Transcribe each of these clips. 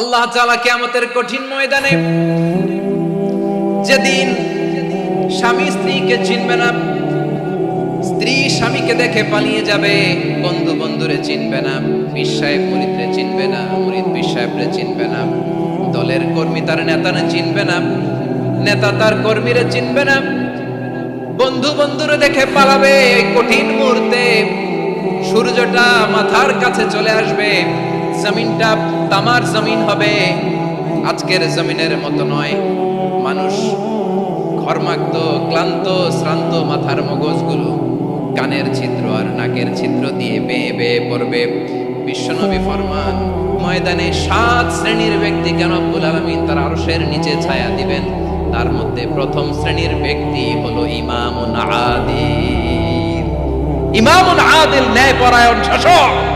আল্লাহ তাআলা কিয়ামতের কঠিন ময়দানে যেদিন স্বামী স্ত্রীকে চিনবে না, স্ত্রী স্বামীকে দেখে পালিয়ে যাবে, বন্ধু বন্ধুরে চিনবে না সাহেব মুরিদরে চিনবে না মুরিদ সাহেবরে চিনবে না, দলের কর্মী তার নেতারে চিনবে না, নেতা তার কর্মীরে চিনবে না, বন্ধু বন্ধুরে দেখে পালাবে, কঠিন মুহূর্তে সূর্যটা মাথার কাছে চলে আসবে। জমিনটা তামার জমিন হবে। আজকের জমিনের মতো নয়। মানুষ ঘর্মাক্ত, ক্লান্ত, শ্রান্ত মাথার মগজগুলো কানের ছিদ্র আর নাকের ছিদ্র দিয়ে বেয়ে বেয়ে পড়বে। বিশ্বনবী ফরমান, ময়দানে সাত শ্রেণির ব্যক্তি কেন আব্বুল আলমিন তার আরশের নিচে ছায়া দিবেন? তার মধ্যে প্রথম শ্রেণির ব্যক্তি হলো ইমামুন আদিল। ইমামুন আদিল ন্যায় পরায়ণ শাসক।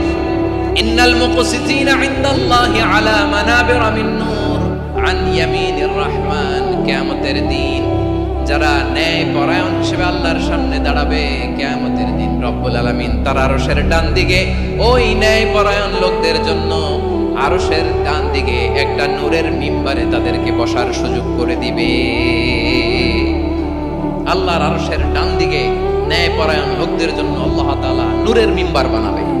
ইন্নাল মুকসিতিনা দিন যারা ন্যায় পরায়ণ হিসেবে আল্লাহর সামনে দাঁড়াবে, কিয়ামতের দিন রব্বুল আলামিন তার আরশের ডান দিকে ওই ন্যায় পরায়ণ লোকদের জন্য আরশের ডান দিকে একটা নূরের মিম্বারে তাদেরকে বসার সুযোগ করে দিবে। আল্লাহর আরশের ডান দিকে ন্যায় পরায়ণ লোকদের জন্য আল্লাহ তাআলা নূরের মিম্বার বানাবে।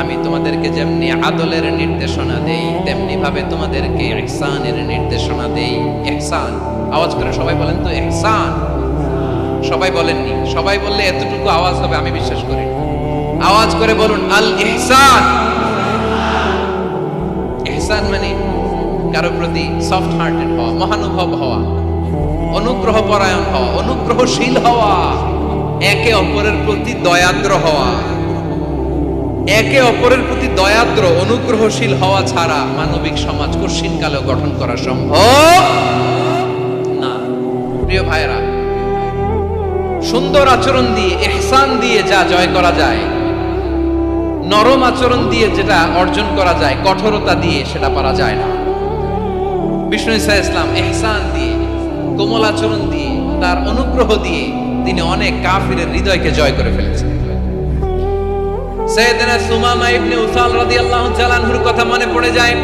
আমি তোমাদেরকে যেমনি আদলের নির্দেশনা দেই তেমনি ভাবে তোমাদেরকে ইহসানের নির্দেশনা দেই। ইহসান। আওয়াজ করে সবাই বলেন তো, ইহসান। সবাই বলেননি। সবাই বললে এতটুকু আওয়াজ হবে, আমি বিশ্বাস করি আওয়াজ করে বলুন, আল ইহসান। ইহসান মানে কারও প্রতি সফট হার্টেড হওয়া, মহানুভব হওয়া অনুগ্রহ পরায়ণ হওয়া, অনুগ্রহশীল হওয়া, একে অপরের প্রতি দয়াদ্র হওয়া। একে অপরের প্রতি দয়াদ্র, অনুগ্রহশীল হওয়া ছাড়া মানবিক সমাজ কঠিন কালেও গঠন করা সম্ভব না। প্রিয় ভাইরা সুন্দর আচরণ দিয়ে, এহসান দিয়ে যা জয় করা যায়, নরম আচরণ দিয়ে যেটা অর্জন করা যায়, কঠোরতা দিয়ে সেটা পারা যায় না। বিষ্ণু ইসা ইসলাম এহসান দিয়ে, কোমল আচরণ দিয়ে, তার অনুগ্রহ দিয়ে তিনি অনেক কাফিরের হৃদয়কে জয় করে ফেলেছেন। সৈয়দনা সুমামা কথা মনে পড়ে যায়।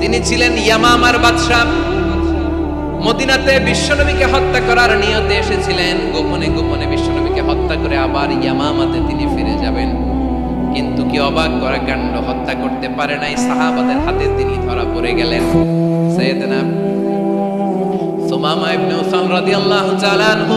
তিনি ছিলেন ইয়ামামার বাদশা মদিনাতে বিশ্বনবীকে হত্যা করার নিয়তে এসেছিলেন। গোপনে গোপনে বিশ্বনবীকে হত্যা করে আবার ইয়ামামাতে তিনি ফিরে যাবেন। কিন্তু কি অবাক করা কাণ্ড, হত্যা করতে পারে নাই সাহাবাদের হাতে তিনি ধরা পড়ে গেলেন। সৈয়দনা সুমামা ইবনে উসাল রাদিয়াল্লাহু তাআলা আনহু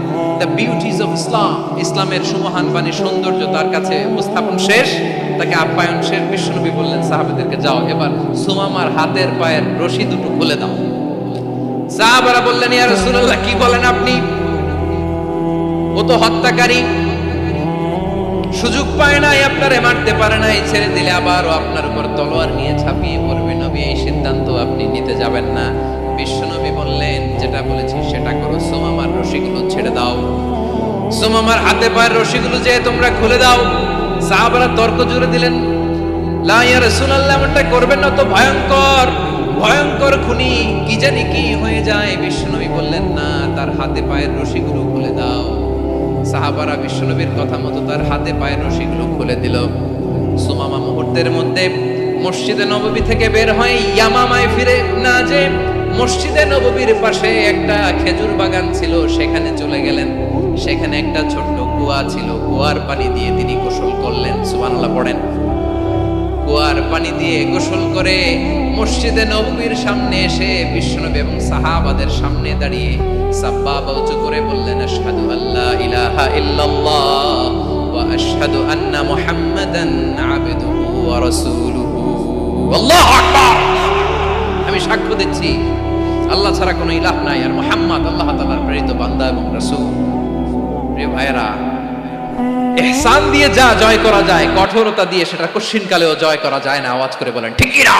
দ্য বিউটিজ অফ ইসলাম, ইসলামের সুমহান বাণী সৌন্দর্য তার কাছে উপস্থাপন শেষ। তাকে আপ্যায়ন শেষ। বিশ্বনবী বললেন, সাহাবেদেরকে যাও, এবার সুমামার হাতের পায়ের রশি দুটো খুলে দাও। সাহাবারা বললেন, ইয়া রাসূলুল্লাহ, কি বলেন আপনি? ও তো হত্যাকারী। সুযোগ পায় নাই, আপনারে মারতে পারে নাই, ছেড়ে দিলে আবার ও আপনার উপর তলোয়ার নিয়ে ছাপিয়ে পড়বে। নবী এই সিদ্ধান্ত আপনি নিতে যাবেন না। বিশ্বনবী বললেন যেটা বলেছি, সেটা করো। সোমামার রশিগুলো ছেড়ে দাও। সোমামার হাতে পায়ের রশিগুলো যে তোমরা খুলে দাও। সাহাবারা তর্ক জুড়ে দিলেন, লা ইয়া রাসূলুল্লাহ করবেন না তো ভয়ঙ্কর ভয়ঙ্কর খুনি, কি জানি কি হয়ে যায়? বিশ্বনবী বললেন, না, তার হাতে পায়ের রশিগুলো খুলে দাও। সাহাবারা বিশ্বনবীর কথা মতো তার হাতে পায়ের রশিগুলো খুলে দিল। সুমামা মুহূর্তের মধ্যে মসজিদে নববী থেকে বের হয়ে ইয়ামামায় ফিরে না যে মসজিদে নববীর পাশে একটা খেজুর বাগান ছিল, সেখানে চলে গেলেন। সেখানে একটা ছোট্ট কুয়া ছিল, কুয়ার পানি দিয়ে তিনি গোসল করলেন। সুবহানাল্লাহ, পড়েন। কুয়ার পানি দিয়ে গোসল করে মসজিদে নববীর সামনে এসে বিশ্বনবী এবং সাহাবাদের সামনে দাঁড়িয়ে সাব্বাবা উঁচু করে বললেন, আশহাদু আল্লাহ ইলাহা ইল্লাল্লাহ ওয়া আশহাদু আন্না মুহাম্মাদান আবদুহু ওয়া রাসূলুহু। আল্লাহু আকবার! আল্লাহ ছাড়া কোনো ইলাহ নাই। আর মোহাম্মদ আল্লাহ তালার প্রেরিত বান্দা এবং রাসূল। প্রিয় ভাইরা এহসান দিয়ে যা জয় করা যায়, কঠোরতা দিয়ে সেটা কঠিন কালেও জয় করা যায় না। আওয়াজ করে বলেন ঠিকই না?